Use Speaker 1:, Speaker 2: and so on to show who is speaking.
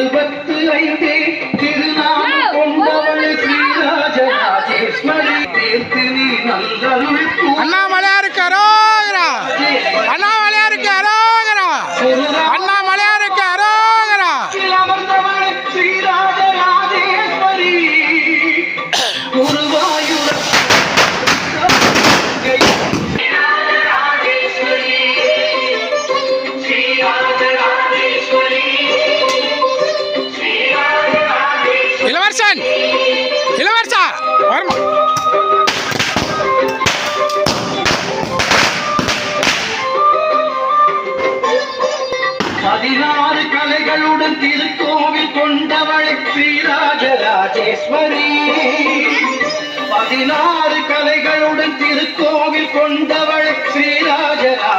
Speaker 1: அறுபத்து ஐந்து திருநாமம் கொண்டவளுக்கு ராஜராஜேஸ்வரி சேர்த்து நீ நல்லருள்
Speaker 2: அண்ணாமலையாருக்கு அரோகரா. அண்ணாமலையாருக்கு அரோகரா. அண்ணாமலையாருக்கு அரோகரா.
Speaker 1: அமர்ந்தவளுக்கு ராஜராஜேஸ்வரி ஒரு
Speaker 2: இளவரசன்! இளவரசா! வரமா.
Speaker 1: பதினாறு கலைகளுடன் திருக்கோவில் கொண்டவளை ஸ்ரீராஜராஜேஸ்வரி பதினாறு கலைகளுடன் திருக்கோவில் கொண்டவளை ஸ்ரீராஜரா